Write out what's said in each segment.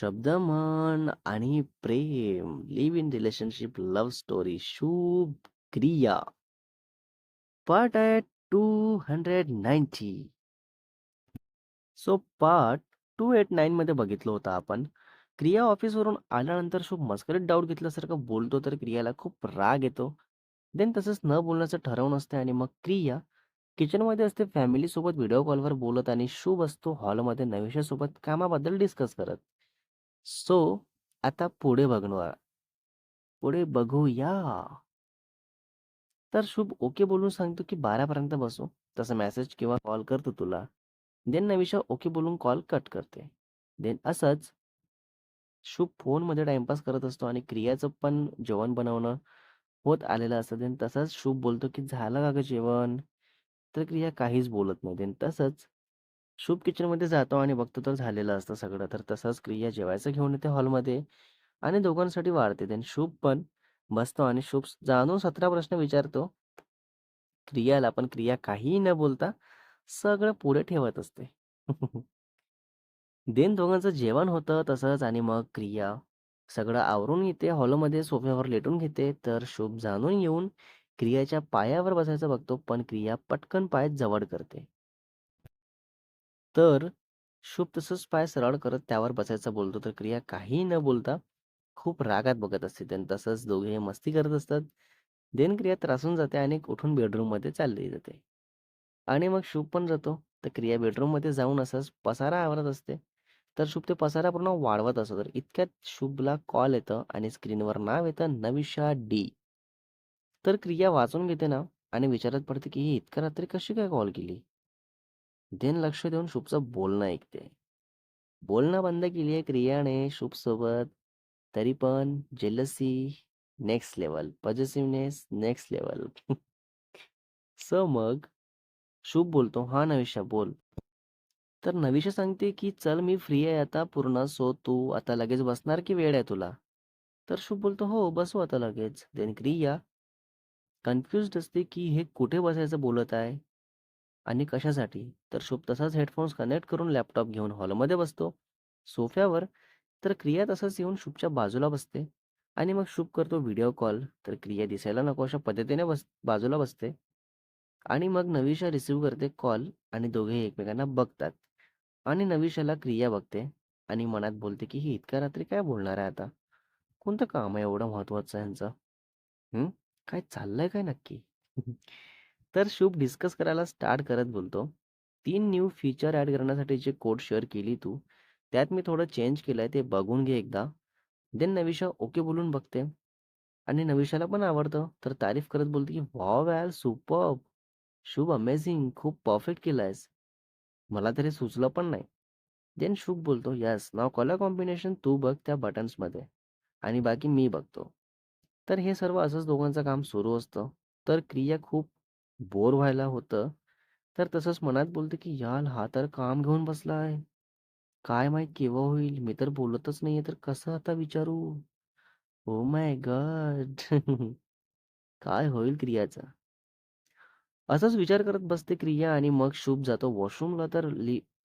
शब्द आणि प्रेम. Live in relationship love story शुभ क्रिया. पार्ट आहे two hundred ninety so part two eight nine मध्ये बघितलं होतं आपण. क्रिया ऑफिसवरून आल्यानंतर शुभ मस्करीत डाऊट घेतल्यासारखं बोलतो तर क्रियाला खूप राग येतो. देन तसंच न बोलण्याचं ठरवून असते आणि मग क्रिया किचनमध्ये असते फॅमिली सोबत व्हिडिओ कॉलवर बोलत आणि शुभ असतो. हॉलमध्ये नविशासोबत कामाबद्दल डिस्कस करत. सो आता पुढे बघणार. पुढे बघूया. तर शुभ ओके बोलून सांगतो की बारापर्यंत बसू. तसं मेसेज किंवा कॉल करतो तुला. देन नविशा ओके बोलून कॉल कट करते. देन असंच शुभ फोनमध्ये टाइमपास करत असतो आणि क्रियाचं पण जेवण बनवणं होत आलेलं असतं. देन तसंच शुभ बोलतो की झालं का ग जेवण? तर क्रिया काहीच बोलत नाही. देन तसंच शुभ किचनमध्ये जातो आणि बघतो तर झालेलं असतं सगळं. तर तसंच क्रिया जेवायचं घेऊन येते हॉलमध्ये आणि दोघांसाठी वाढते. देन शुभ पण बसतो आणि शुभ जाणून सतरा प्रश्न विचारतो. क्रियाला पण क्रिया काहीही न बोलता सगळं पुढे ठेवत असते. देन दोघांचं जेवण होतं तसंच आणि मग क्रिया सगळं आवरून येते हॉलमध्ये सोफ्यावर लेटून घेते. तर शुभ जाणून येऊन क्रियाच्या पायावर बसायचं बघतो. पण क्रिया पटकन पाय जवळ करते. तर शुभ तसंच पाय सरळ करत त्यावर बसायचं बोलतो. तर क्रिया काहीही न बोलता खूप रागात बघत असते. देन तसंच दोघे मस्ती करत असतात. देन क्रिया त्रासून जाते आणि उठून बेडरूममध्ये चालली जाते. आणि मग शुभ पण जातो. तर क्रिया बेडरूममध्ये जाऊन असंच पसारा आवरत असते. तर शुभ ते पसारा पूर्ण वाढवत असतो. तर इतक्यात शुभला कॉल येतं आणि स्क्रीनवर नाव येतं नविशा डी. तर क्रिया वाचून घेते ना आणि विचारत पडते की ही इतक्या रात्री कशी काय कॉल केली? देन लक्ष देऊन शुभचं बोलणं ऐकते. बोलणं बंद केली आहे क्रियाने शुभ सोबत तरी पण jealousy next level positiveness next level so मग शुभ बोलतो हा नविशा बोल. तर नविशा सांगते की चल मी फ्री आहे आता पूर्ण सो तू आता लगेच बसणार की वेळ आहे तुला? तर शुभ बोलतो हो बसू आता लगेच. देन क्रिया कन्फ्युज असते की हे कुठे बसायचं बोलत आहे? आणि कशासाठी? तर शुभ तसाच हेडफोन्स कनेक्ट करून लॅपटॉप घेऊन हॉलमध्ये बसतो. सोफ्यावर तर क्रिया तसंच येऊन शुभच्या बाजूला बसते. आणि मग शुभ करतो व्हिडिओ कॉल तर क्रिया दिसायला नको अशा पद्धतीने बस बाजूला बसते. आणि मग नविशा रिसीव्ह करते कॉल आणि दोघे एकमेकांना बघतात. आणि नविशाला क्रिया बघते आणि मनात बोलते की ही इतक्या रात्री काय बोलणार आहे आता? कोणतं काम आहे एवढं महत्वाचं यांचं हम्म काय चाललंय काय नक्की? तर शुभ डिस्कस करायला स्टार्ट करत बोलतो. तीन न्यू फीचर ॲड करण्यासाठी जे कोड शेअर केली तू त्यात मी थोडं चेंज केलंय ते बघून घे एकदा. देन नविशा ओके बोलून बघते. आणि नविशाला पण आवडतं. तर तारीफ करत बोलते की वाव यार सुपर शुभ अमेझिंग खूप परफेक्ट केलं आहेस मला तरी सुचलं पण नाही. देन शुभ बोलतो यस नाव कॉलर कॉम्बिनेशन तू बघ त्या बटन्समध्ये आणि बाकी मी बघतो. तर हे सर्व असंच दोघांचं काम सुरू असतं. तर क्रिया खूप बोर व्हायला होतं. तर तसंच मनात बोलतं की याल हा तर काम घेऊन बसला आहे. काय माहीत केव्हा होईल? मी तर बोलतच नाहीये तर कसं आता विचारू? ओ माय गॉड काय होईल क्रियाचा? असाच विचार करत बसते क्रिया आणि मग शुभ जातो. वॉशरूमला तर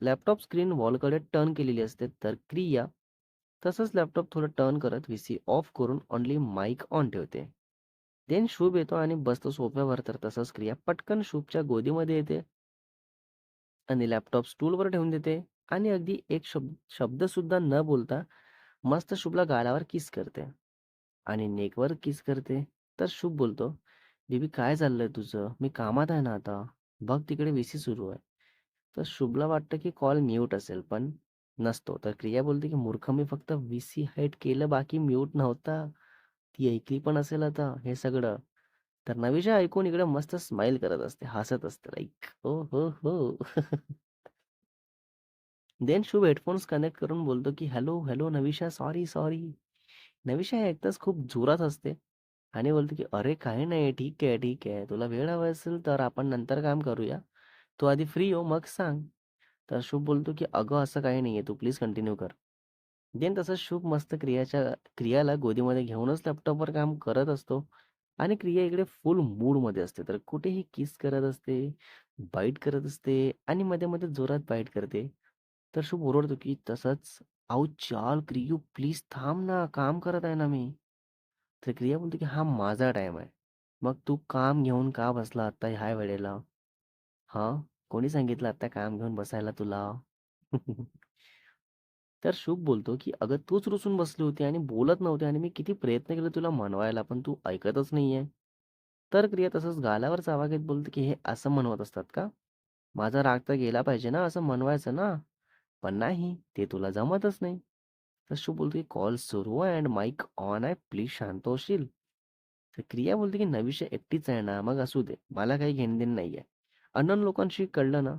लॅपटॉप स्क्रीन वॉलकडे टर्न केलेली असते. तर क्रिया तसंच लॅपटॉप थोडं टर्न करत व्हीसी ऑफ करून ऑनली माईक ऑन ठेवते. देन शुभ येतो आणि बसतो सोफ्यावर तर तसंच क्रिया पटकन शुभच्या गोदीमध्ये येते. आणि लॅपटॉप स्टूलवर ठेवून देते. आणि अगदी एक शब्द शब्द सुद्धा न बोलता मस्त शुभला गालावर किस करते. आणि नेकवर किस करते. तर शुभ बोलतो बेबी काय चाललंय तुझं? मी कामात आहे ना आता. बघ तिकडे व्हीसी सुरू आहे. तर शुभला वाटतं की कॉल म्यूट असेल पण नसतो. तर क्रिया बोलते की मूर्ख मी फक्त व्हीसी हाईट केलं बाकी म्यूट नव्हता. ती ऐकली पण असेल आता हे सगळं तर नविशा ऐकून इकडे मस्त स्माइल करत असते हसत असते लाईक हो हो हो. देन शुभ हेडफोन्स कनेक्ट करून बोलतो की hello hello Navisha sorry sorry Navisha ऐकताच खूप जोरात असते आणि बोलतो की अरे काही नाही ठीक आहे ठीक आहे. तुला वेळ हवा असेल तर आपण नंतर काम करूया. तू आधी फ्री हो मग सांग. तर शुभ बोलतो की अगं असं काही नाहीये. तू प्लीज कंटिन्यू कर. देन तसं शुभ मस्त क्रियाच्या क्रियाला गोदीमध्ये घेऊनच लॅपटॉपवर काम करत असतो आणि क्रिया इकडे फुल मूडमध्ये असते तर कुठेही किस करत असते बाईट करत असते आणि मध्ये मध्ये जोरात बाईट करते तर शुभ ओरडतो की तसंच "अहो चाल क्रियू प्लीज थांब ना, काम करत आहे ना मी." तर क्रिया बोलतो की "हा माझा टाईम आहे. मग तू काम घेऊन का बसला आत्ता ह्या वेळेला? हा कोणी सांगितलं आत्ता काम घेऊन बसायला तुला?" तर शुभ बोलतो, की "अगं तूच रुसून बसली होती आणि बोलत नव्हती आणि मी किती प्रयत्न केले तुला मनवायला, पण तू ऐकतच नाहीये." तर क्रिया तसंच गालावर चावा घेत बोलते, की "हे असं म्हणवत असतात का? माझा राग तर गेला पाहिजे ना, असं मनवायचं ना." पण नाही, ते तुला जमतच नाही. तर शुभ बोलतो, की "कॉल सुरू आहे अँड माईक ऑन आहे. प्लीज शांत होशील?" तर क्रिया बोलते, की "नविशा एकटीच आहे ना, मग असू दे. मला काही घेणं-देणं आहे अनन लोकांशी कळलं ना,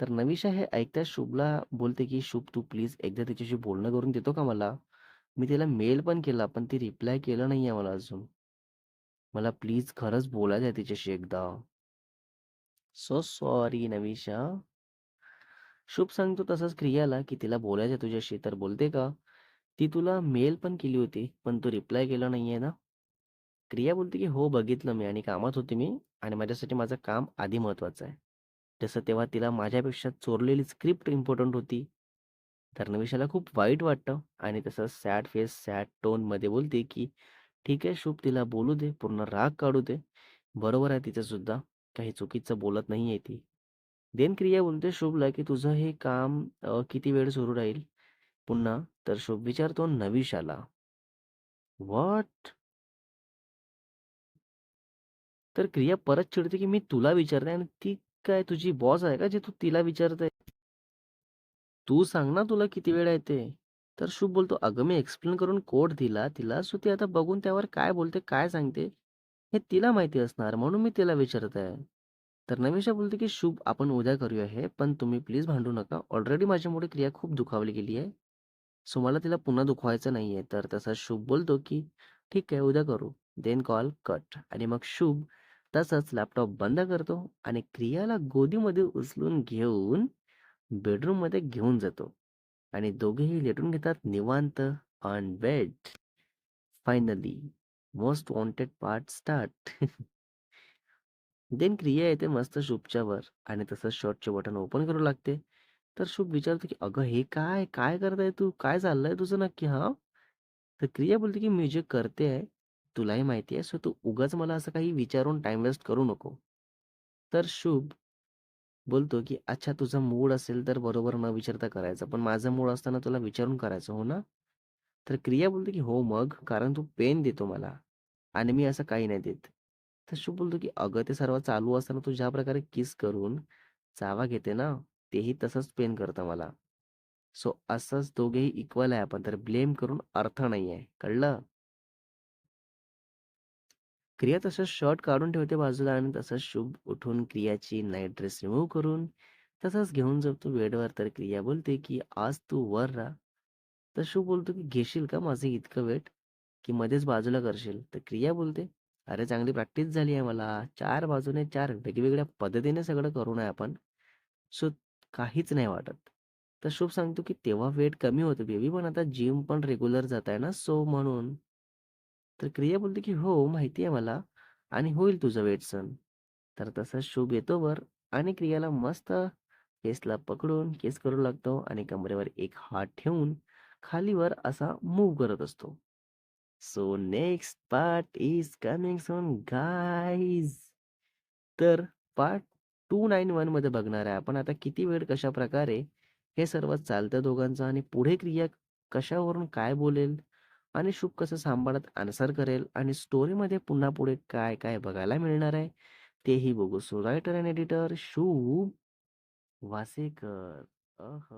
तर नविशा हे ऐकताच शुभला बोलते, की "शुभ तू प्लीज एकदा तिच्याशी बोलणं करून देतो का मला? मी तिला मेल पण केला, पण ती रिप्लाय केलं नाहीये मला अजून. मला प्लीज खरंच बोलायचं आहे तिच्याशी एकदा." "So sorry Navisha." शुभ सांगतो तसंच क्रियाला, की "तिला बोलायचं आहे तुझ्याशी." तर बोलते का, "ती तुला मेल पण केली होती, पण तू रिप्लाय केला नाहीये ना?" क्रिया बोलते, की "हो, बघितलं मी आणि कामात होते मी आणि माझ्यासाठी माझं काम आधी महत्त्वाचं आहे." जसं तेव्हा तिला माझ्यापेक्षा चोरलेली स्क्रिप्ट इम्पॉर्टंट होती. तर नवीशाला खूप वाईट वाटतं आणि तसं सॅड फेस, सॅड टोनमध्ये बोलते, की "ठीक आहे शुभ, तिला बोलू दे, पूर्ण राग काढू दे. बरोबर आहे तिचं सुद्धा काही चुकीचं बोलत नाहीये ती." देन क्रिया बोलते शुभला, की "तुझं हे काम किती वेळ सुरू राहील पुन्हा?" तर शुभ विचारतो नविशाला. वॉट तर क्रिया परत चिडते, की "मी तुला विचारते आणि ती काय तुझी बॉस आहे का, जे तू तिला विचारते? तू सांग ना तुला किती वेळ आहे ते?" तर शुभ बोलतो, "अगं मी एक्सप्लेन करून कोड दिला तिला, सो ती आता बघून त्यावर काय बोलते, काय सांगते, हे तिला माहिती असणार म्हणून मी तिला विचारत आहे." तर नमिषा बोलते, की "शुभ आपण उद्या करूया हे, पण तुम्ही प्लीज भांडू नका. ऑलरेडी माझ्यामुळे क्रिया खूप दुखावली गेली आहे. सो मला तिला पुन्हा दुखवायचं नाहीये." तर तसा शुभ बोलतो, की "ठीक आहे, उद्या करू." देन कॉल कट आणि मग शुभ तसंच लॅपटॉप बंद करतो आणि क्रियाला गोदीमध्ये उचलून घेऊन बेडरूममध्ये घेऊन जातो आणि दोघेही लेटून घेतात निवांत on bed. Finally most wanted part start. Then Kriya येते मस्त शुभच्या वर आणि तसंच शॉर्टचे बटन ओपन करू लागते. तर शुभ विचारतो, की "अगं हे काय? काय करत तू? काय चाललंय तुझं नक्की हा तर क्रिया बोलते, की "मी जे करते आहे, तुलाही माहिती आहे. सो तू उगाच मला असं काही विचारून टाइम वेस्ट करू नको." तर शुभ बोलतो, की "अच्छा तुझा मूड असेल तर बरोबर न विचारता करायचं. पण माझा मूड असताना तुला विचारून करायचं, हो ना?" तर क्रिया बोलतो की "हो मग, कारण तू पेन देतो मला आणि मी असं काही नाही देत." तर शुभ बोलतो, की "अगं ते सर्व चालू असताना तू ज्या प्रकारे किस करून चावा घेते ना, तेही तसंच पेन करतं मला. सो असंच दोघेही इक्वल आहे आपण, तर ब्लेम करून अर्थ नाहीये. कळलं?" क्रिया तसंच शर्ट काढून ठेवते बाजूला आणि तसंच शुभ उठून क्रियाची नाईट ड्रेस रिमूव्ह करून तसंच घेऊन जातो बेडवर. तर क्रिया बोलते, की "आज तू वर राहा." तर शुभ बोलतो, की "घेशील का माझं इतकं वेट, की मध्येच बाजूला करशील?" तर क्रिया बोलते, "अरे चांगली प्रॅक्टिस झाली आहे मला. चार बाजूने चार वेगवेगळ्या पद्धतीने सगळं करू नये आपण. सो काहीच नाही वाटत." तर शुभ सांगतो, की "तेव्हा वेट कमी होतं बेबी, पण आता जिम पण रेग्युलर जाताय ना, सो म्हणून." तर क्रिया बोलते, की "हो, माहिती आहे मला आणि होईल तुझं वेट सण." तर तसा शुभ येतो वर आणि क्रियाला मस्त केसला पकडून केस करू लागतो आणि कमरेवर एक हात ठेवून खालीवर असा मूव्ह करत असतो. So next part is coming soon guys. तर पार्ट 291 मध्ये बघणार आहे आपण आता किती वेळ कशा प्रकारे हे सर्व चालतं दोघांचं आणि पुढे क्रिया कशावरून काय बोलेल आणि शुभ कसं सांभाळत आन्सर करेल आणि स्टोरीमध्ये पुन्हा पुढे काय काय बघायला मिळणार आहे तेही बघू. सो रायटर अँड एडिटर शुभ वासेकर. अह